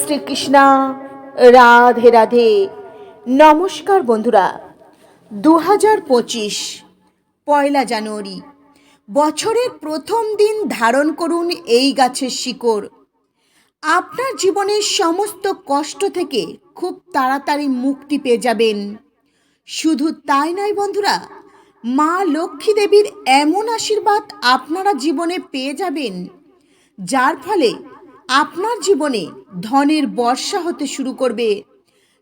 শ্রীকৃষ্ণা, রাধে রাধে। নমস্কার বন্ধুরা দু হাজার পঁচিশ, পয়লা জানুয়ারি। বছরের প্রথম দিন ধারণ করুন এই গাছের শিকড়। আপনার জীবনের সমস্ত কষ্ট থেকে খুব তাড়াতাড়ি মুক্তি পেয়ে যাবেন। শুধু তাই নয় বন্ধুরা, মা লক্ষ্মী দেবীর এমন আশীর্বাদ আপনারা জীবনে পেয়ে যাবেন, যার ফলে আপনার জীবনে ধনের বর্ষা হতে শুরু করবে।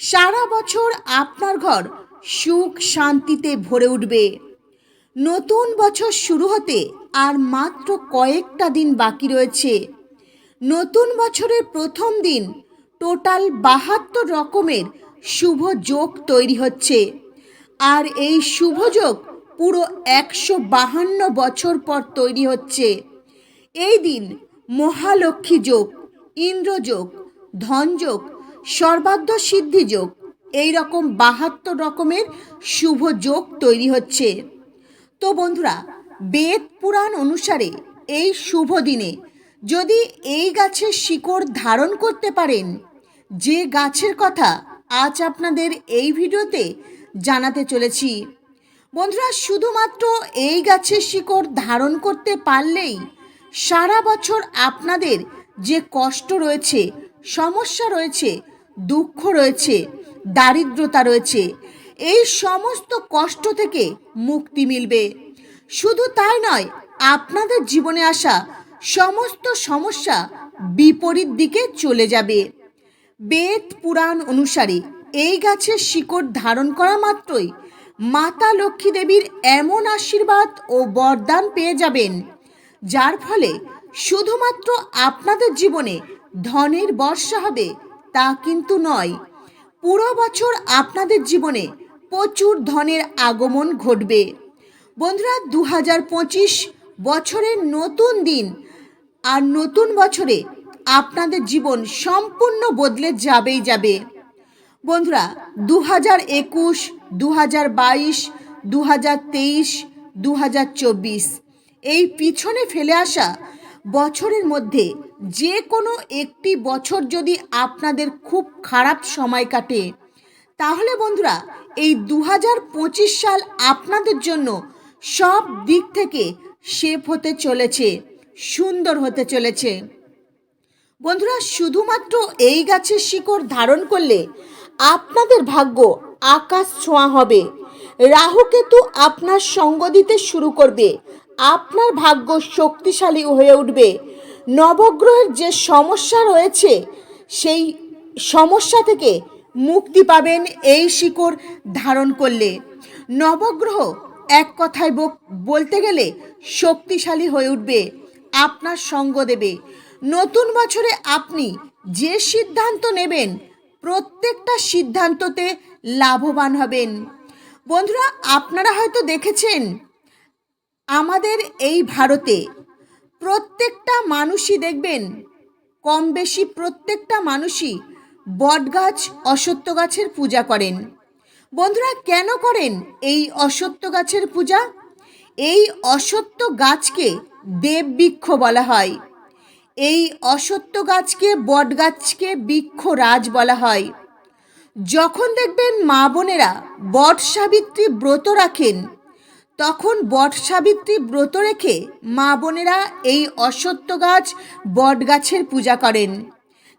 সারা বছর আপনার ঘর সুখ শান্তিতে ভরে উঠবে। নতুন বছর শুরু হতে আর মাত্র কয়েকটা দিন বাকি রয়েছে। নতুন বছরের প্রথম দিন টোটাল বাহাত্তর রকমের শুভ যোগ তৈরি হচ্ছে। আর এই শুভ যোগ পুরো একশো বাহান্ন বছর পর তৈরি হচ্ছে। এই দিন মহালক্ষ্মী যোগ ইন্দ্রযোগ ধনযোগ সর্বাধ্য সিদ্ধি যোগ, এই রকম বাহাত্তর রকমের শুভ যোগ তৈরি হচ্ছে। তো বন্ধুরা, বেদ পুরাণ অনুসারে এই শুভ দিনে যদি এই গাছের শিকড় ধারণ করতে পারেন, যে গাছের কথা আজ আপনাদের এই ভিডিওতে জানাতে চলেছি। বন্ধুরা, শুধুমাত্র এই গাছের শিকড় ধারণ করতে পারলেই সারা বছর আপনাদের যে কষ্ট রয়েছে, সমস্যা রয়েছে, দুঃখ রয়েছে, দারিদ্রতা রয়েছে, এই সমস্ত কষ্ট থেকে মুক্তি মিলবে। শুধু তাই নয়, আপনাদের জীবনে আসা সমস্ত সমস্যা বিপরীত দিকে চলে যাবে। বেদ পুরাণ অনুসারে এই গাছের শিকড় ধারণ করা মাত্রই মাতা লক্ষ্মী দেবীর এমন আশীর্বাদ ও বরদান পেয়ে যাবেন। যার ফলে শুধুমাত্র আপনাদের জীবনে ধনের বর্ষা হবে তা কিন্তু নয়। পুরো বছর আপনাদের জীবনে প্রচুর ধনের আগমন ঘটবে। বন্ধুরা দু হাজার পঁচিশ বছরের নতুন দিন আর নতুন বছরে আপনাদের জীবন সম্পূর্ণ বদলে যাবেই যাবে। বন্ধুরা দু হাজার একুশ দু হাজার বাইশ দু হাজার তেইশ দু হাজার চব্বিশ এই পিছনে ফেলে আসা বছরের মধ্যে যে কোনো একটি বছর যদি আপনাদের খুব খারাপ সময় কাটে, তাহলে বন্ধুরা এই দু হাজার পঁচিশ সাল আপনাদের জন্য সব দিক থেকে সেফ হতে চলেছে, সুন্দর হতে চলেছে। বন্ধুরা, শুধুমাত্র এই গাছের শিকড় ধারণ করলে আপনাদের ভাগ্য আকাশ ছোঁয়া হবে। রাহুকেতু আপনার সঙ্গ দিতে শুরু করবে। আপনার ভাগ্য শক্তিশালী হয়ে উঠবে। নবগ্রহের যে সমস্যা রয়েছে, সেই সমস্যা থেকে মুক্তি পাবেন এই শিকড় ধারণ করলে। নবগ্রহ এক কথায় বলতে গেলে শক্তিশালী হয়ে উঠবে, আপনার সঙ্গ দেবে। নতুন বছরে আপনি যে সিদ্ধান্ত নেবেন, প্রত্যেকটা সিদ্ধান্ততে লাভবান হবেন। বন্ধুরা, আপনারা হয়তো দেখেছেন আমাদের এই ভারতে প্রত্যেকটা মানুষই দেখবেন, কম বেশি প্রত্যেকটা মানুষই বটগাছ অসত্য গাছের পূজা করেন। বন্ধুরা, কেন করেন এই অসত্য গাছের পূজা? এই অসত্য গাছকে দেববৃক্ষ বলা হয়। এই অসত্য গাছকে বটগাছকে বৃক্ষরাজ বলা হয়। যখন দেখবেন মা বোনেরা বট সাবিত্রী ব্রত রাখেন তখন বট সাবিত্রী ব্রত রেখে মা বোনেরা এই অসত্য গাছ বট গাছের পূজা করেন।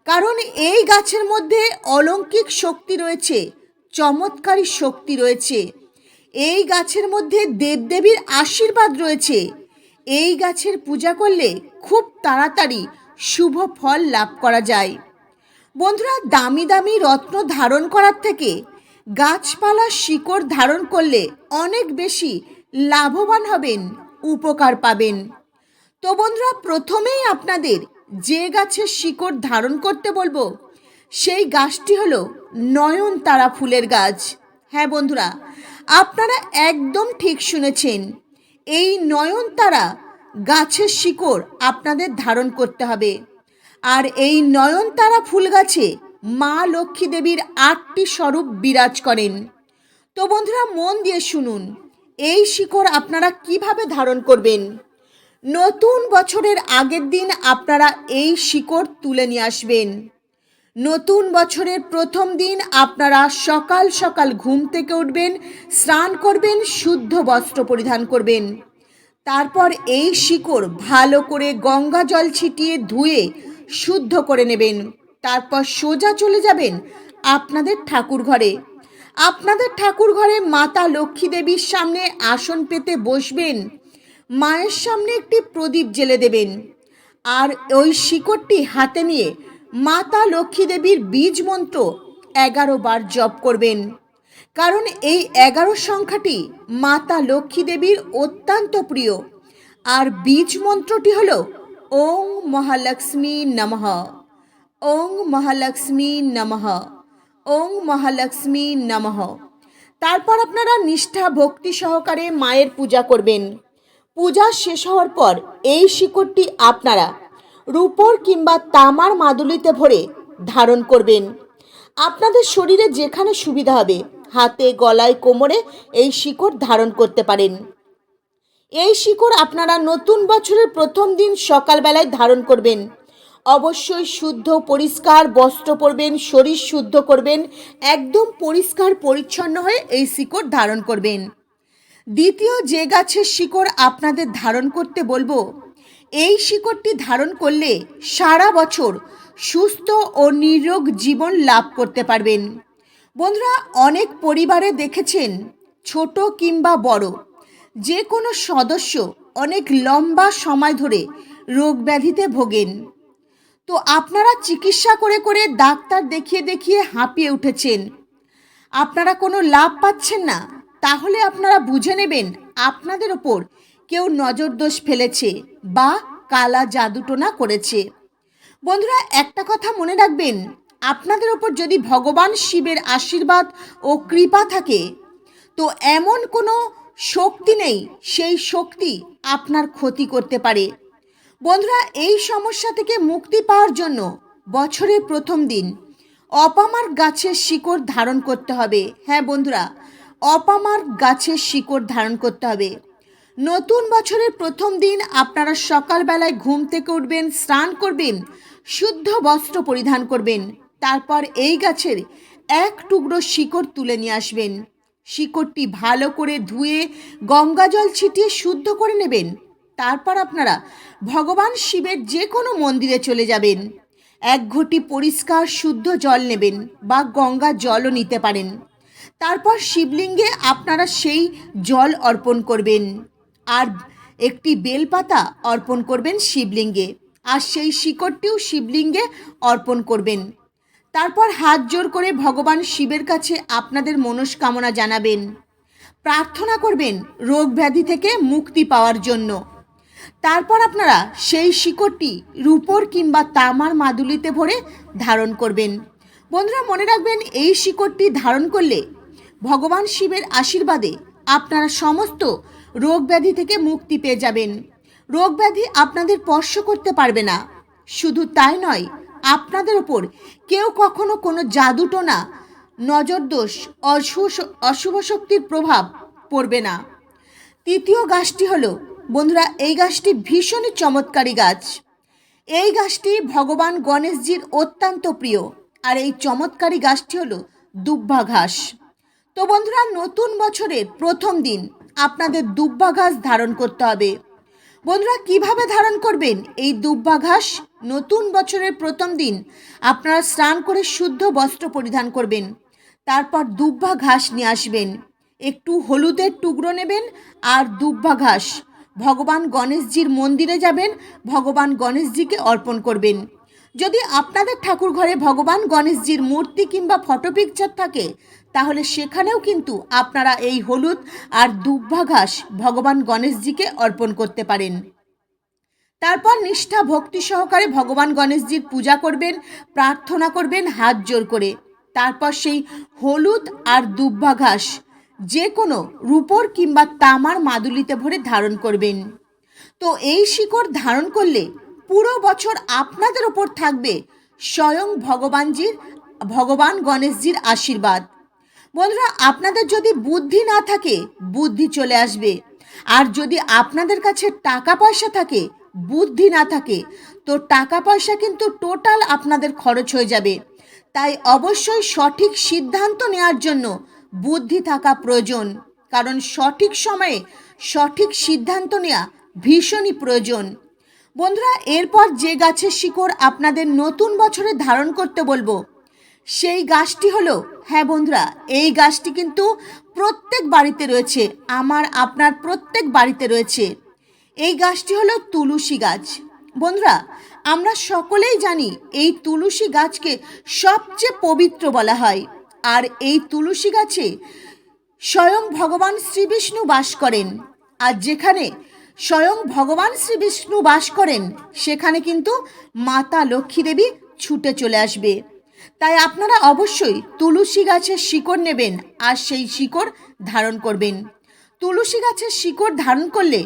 কারণ এই গাছের মধ্যে অলৌকিক শক্তি রয়েছে, চমৎকারী শক্তি রয়েছে। এই গাছের মধ্যে দেবদেবীর আশীর্বাদ রয়েছে। এই গাছের পূজা করলে খুব তাড়াতাড়ি শুভ ফল লাভ করা যায়। বন্ধুরা, দামি দামি রত্ন ধারণ করার থেকে গাছপালা শিকড় ধারণ করলে অনেক বেশি লাভবান হবেন, উপকার পাবেন। তো বন্ধুরা, প্রথমেই আপনাদের যে গাছের শিকড় ধারণ করতে বলব, সেই গাছটি হলো নয়নতারা ফুলের গাছ। হ্যাঁ বন্ধুরা, আপনারা একদম ঠিক শুনেছেন, এই নয়নতারা গাছের শিকড় আপনাদের ধারণ করতে হবে। আর এই নয়নতারা ফুল গাছে মা লক্ষ্মী দেবীর আটটি স্বরূপ বিরাজ করেন। তো বন্ধুরা, মন দিয়ে শুনুন। এই শিকড় আপনারা কীভাবে ধারণ করবেন? নতুন বছরের আগের দিন আপনারা এই শিকড় তুলে নিয়ে আসবেন। নতুন বছরের প্রথম দিন আপনারা সকাল সকাল ঘুম থেকে উঠবেন, স্নান করবেন, শুদ্ধ বস্ত্র পরিধান করবেন। তারপর এই শিকড় ভালো করে গঙ্গা জল ছিটিয়ে ধুয়ে শুদ্ধ করে নেবেন। তারপর সোজা চলে যাবেন আপনাদের ঠাকুর ঘরে আপনাদের ঠাকুর ঘরে মাতা লক্ষ্মী দেবীর সামনে আসন পেতে বসবেন। মায়ের সামনে একটি প্রদীপ জেলে দেবেন। আর ওই শিকড়টি হাতে নিয়ে মাতা লক্ষ্মী দেবীর বীজ মন্ত্র এগারো বার জপ করবেন। কারণ এই এগারো সংখ্যাটি মাতা লক্ষ্মী দেবীর অত্যন্ত প্রিয়। আর বীজ মন্ত্রটি হল ওং মহালক্ষ্মী নমঃ। ওং মহালক্ষ্মী নমঃ। ওং মহালক্ষ্মী নমঃ। তারপর আপনারা নিষ্ঠা ভক্তি সহকারে মায়ের পূজা করবেন। পূজা শেষ হওয়ার পর এই শিকড়টি আপনারা রূপর কিংবা তামার মাদুলিতে ভরে ধারণ করবেন। আপনাদের শরীরে যেখানে সুবিধা হবে, হাতে, গলায়, কোমরে এই শিকড় ধারণ করতে পারেন। এই শিকড় আপনারা নতুন বছরের প্রথম দিন সকালবেলায় ধারণ করবেন। অবশ্যই শুদ্ধ, পরিষ্কার, বস্ত্র পরবেন, শরীর শুদ্ধ করবেন, একদম পরিষ্কার, পরিচ্ছন্ন হয়ে এই শিকড় ধারণ করবেন। দ্বিতীয় যে গাছের শিকড় আপনাদের ধারণ করতে বলব, এই শিকড়টি ধারণ করলে সারা বছর সুস্থ ও নিরোগ জীবন লাভ করতে পারবেন। বন্ধুরা, অনেক পরিবারে দেখেছেন, ছোট কিংবা বড়, যে কোনো সদস্য অনেক লম্বা সময় ধরে রোগ ব্যাধিতে ভোগেন। তো আপনারা চিকিৎসা করে করে ডাক্তার দেখিয়ে দেখিয়ে হাঁপিয়ে উঠেছেন। আপনারা কোনো লাভ পাচ্ছেন না। তাহলে আপনারা বুঝে নেবেন আপনাদের ওপর কেউ নজরদোষ ফেলেছে বা কালা জাদুটোনা করেছে। বন্ধুরা, একটা কথা মনে রাখবেন, আপনাদের ওপর যদি ভগবান শিবের আশীর্বাদ ও কৃপা থাকে, তো এমন কোনো শক্তি নেই, সেই শক্তি আপনার ক্ষতি করতে পারে। বন্ধুরা, এই সমস্যা থেকে মুক্তি পাওয়ার জন্য বছরের প্রথম দিন অপামার গাছের শিকড় ধারণ করতে হবে। হ্যাঁ বন্ধুরা, অপামার গাছের শিকড় ধারণ করতে হবে। নতুন বছরের প্রথম দিন আপনারা সকালবেলায় ঘুম থেকে উঠবেন, স্নান করবেন, শুদ্ধ বস্ত্র পরিধান করবেন, তারপর এই গাছের এক টুকরো শিকড় তুলে নিয়ে আসবেন। শিকড়টি ভালো করে ধুয়ে গঙ্গা জল ছিটিয়ে শুদ্ধ করে নেবেন। তারপর আপনারা ভগবান শিবের যে কোনো মন্দিরে চলে যাবেন। এক ঘটি পরিষ্কার শুদ্ধ জল নেবেন বা গঙ্গা জলও নিতে পারেন। তারপর শিবলিঙ্গে আপনারা সেই জল অর্পণ করবেন। আর একটি বেলপাতা অর্পণ করবেন শিবলিঙ্গে। আর সেই শিকড়টিও শিবলিঙ্গে অর্পণ করবেন। তারপর হাত জোর করে ভগবান শিবের কাছে আপনাদের মনস্কামনা জানাবেন। প্রার্থনা করবেন রোগ ব্যাধি থেকে মুক্তি পাওয়ার জন্য। তারপর আপনারা সেই শিকড়টি রূপর কিংবা তামার মাদুলিতে ভরে ধারণ করবেন। বন্ধুরা, মনে রাখবেন এই শিকড়টি ধারণ করলে ভগবান শিবের আশীর্বাদে আপনারা সমস্ত রোগ ব্যাধি থেকে মুক্তি পেয়ে যাবেন। রোগ ব্যাধি আপনাদের স্পর্শ করতে পারবে না। শুধু তাই নয়, আপনাদের ওপর কেউ কখনো কোনো জাদুটোনা, নজরদোষ, অশুভ অশুভ শক্তির প্রভাব পড়বে না। তৃতীয় গাছটি হলো বন্ধুরা, এই গাছটি ভীষণই চমৎকারী গাছ। এই গাছটি ভগবান গণেশজির অত্যন্ত প্রিয়। আর এই চমৎকারী গাছটি হলো দুব্বা ঘাস। তো বন্ধুরা, নতুন বছরের প্রথম দিন আপনাদের দুব্বা ঘাস ধারণ করতে হবে। বন্ধুরা, কীভাবে ধারণ করবেন? এই দুব্বা ঘাস নতুন বছরের প্রথম দিন আপনারা স্নান করে শুদ্ধ বস্ত্র পরিধান করবেন। তারপর দুব্বা ঘাস নিয়ে আসবেন। একটু হলুদের টুকরো নেবেন আর দুব্বা ঘাস ভগবান গণেশজির মন্দিরে যাবেন, ভগবান গণেশজিকে অর্পণ করবেন। যদি আপনাদের ঠাকুর ঘরে ভগবান গণেশজির মূর্তি কিংবা ফটো পিকচার থাকে, তাহলে সেখানেও কিন্তু আপনারা এই হলুদ আর দুব্বা ঘাস ভগবান গণেশজিকে অর্পণ করতে পারেন। তারপর নিষ্ঠা ভক্তি সহকারে ভগবান গণেশজির পূজা করবেন, প্রার্থনা করবেন, হাত জোর করে। তারপর সেই হলুদ আর দুব্বা ঘাস যে কোনো রূপর কিংবা তামার মাদুলিতে ভরে ধারণ করবেন। তো এই শিকড় ধারণ করলে পুরো বছর আপনাদের ওপর থাকবে স্বয়ং ভগবানজির, ভগবান গণেশজির আশীর্বাদ। বন্ধুরা, আপনাদের যদি বুদ্ধি না থাকে, বুদ্ধি চলে আসবে। আর যদি আপনাদের কাছে টাকা পয়সা থাকে, বুদ্ধি না থাকে, তো টাকা পয়সা কিন্তু টোটাল আপনাদের খরচ হয়ে যাবে। তাই অবশ্যই সঠিক সিদ্ধান্ত নেওয়ার জন্য বুদ্ধি থাকা প্রয়োজন, কারণ সঠিক সময়ে সঠিক সিদ্ধান্ত নেওয়া ভীষণই প্রয়োজন। বন্ধুরা, এরপর যে গাছের শিকড় আপনাদের নতুন বছরে ধারণ করতে বলব, সেই গাছটি হলো হ্যাঁ বন্ধুরা, এই গাছটি কিন্তু প্রত্যেক বাড়িতে রয়েছে, আমার, আপনার প্রত্যেক বাড়িতে রয়েছে। এই গাছটি হলো তুলসী গাছ। বন্ধুরা, আমরা সকলেই জানি এই তুলসী গাছকে সবচেয়ে পবিত্র বলা হয়। আর এই তুলসী গাছে স্বয়ং ভগবান শ্রীবিষ্ণু বাস করেন। আর যেখানে স্বয়ং ভগবান শ্রীবিষ্ণু বাস করেন, সেখানে কিন্তু মাতা লক্ষ্মী দেবী ছুটে চলে আসবে। তাই আপনারা অবশ্যই তুলসী গাছের শিকড় নেবেন আর সেই শিকড় ধারণ করবেন। তুলসী গাছের শিকড় ধারণ করলে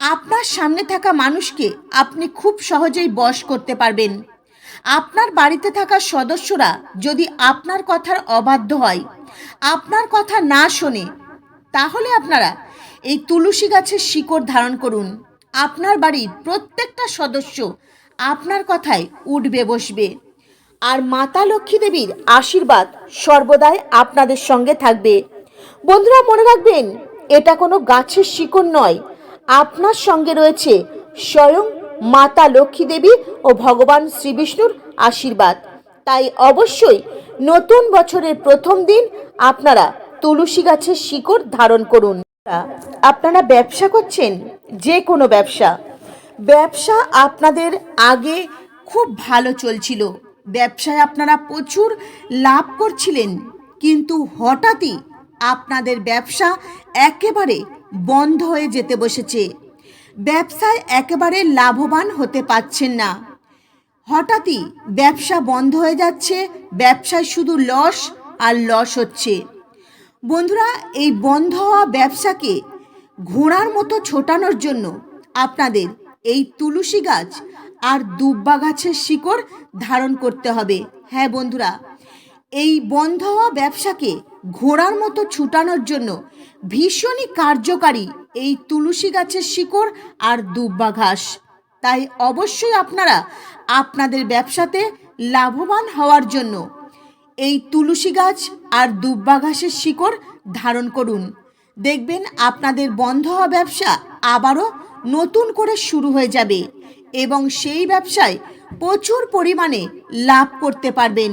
আপনার সামনে থাকা মানুষকে আপনি খুব সহজেই বশ করতে পারবেন। আপনার বাড়িতে থাকা সদস্যরা যদি আপনার কথার অবাধ্য হয়, আপনার কথা না শোনে, তাহলে আপনারা এই তুলসী গাছের শিকড় ধারণ করুন। আপনার বাড়ির প্রত্যেকটা সদস্য আপনার কথায় উঠবে, বসবে। আর মাতা লক্ষ্মী দেবীর আশীর্বাদ সর্বদাই আপনাদের সঙ্গে থাকবে। বন্ধুরা, মনে রাখবেন, এটা কোনো গাছের শিকড় নয়। আপনার সঙ্গে রয়েছে স্বয়ং মাতা লক্ষ্মী দেবী ও ভগবান শ্রীবিষ্ণুর আশীর্বাদ। তাই অবশ্যই নতুন বছরের প্রথম দিন আপনারা তুলসী গাছের শিকড় ধারণ করুন। আপনারা ব্যবসা করছেন? যে কোনো ব্যবসা। ব্যবসা আপনাদের আগে খুব ভালো চলছিল। ব্যবসায় আপনারা প্রচুর লাভ করছিলেন। কিন্তু হঠাৎই আপনাদের ব্যবসা একেবারে বন্ধ হয়ে যেতে বসেছে। ব্যবসায় একেবারে লাভবান হতে পারছেন না। হঠাৎই ব্যবসা বন্ধ হয়ে যাচ্ছে, ব্যবসায় শুধু লস আর লস হচ্ছে। বন্ধুরা, এই বন্ধ হওয়া ব্যবসাকে ঘোড়ার মতো ছোটানোর জন্য আপনাদের এই তুলসী গাছ আর দুব্বা গাছের শিকড় ধারণ করতে হবে। হ্যাঁ বন্ধুরা এই বন্ধ হওয়া ব্যবসাকে ঘোড়ার মতো ছুটানোর জন্য ভীষণই কার্যকারী এই তুলসী গাছের শিকড় আর দুব্বা ঘাস। তাই অবশ্যই আপনারা আপনাদের ব্যবসাতে লাভবান হওয়ার জন্য এই তুলসী গাছ আর দুব্বা ঘাসের শিকড় ধারণ করুন। দেখবেন আপনাদের বন্ধ হওয়া ব্যবসা আবারও নতুন করে শুরু হয়ে যাবে এবং সেই ব্যবসায় প্রচুর পরিমাণে লাভ করতে পারবেন।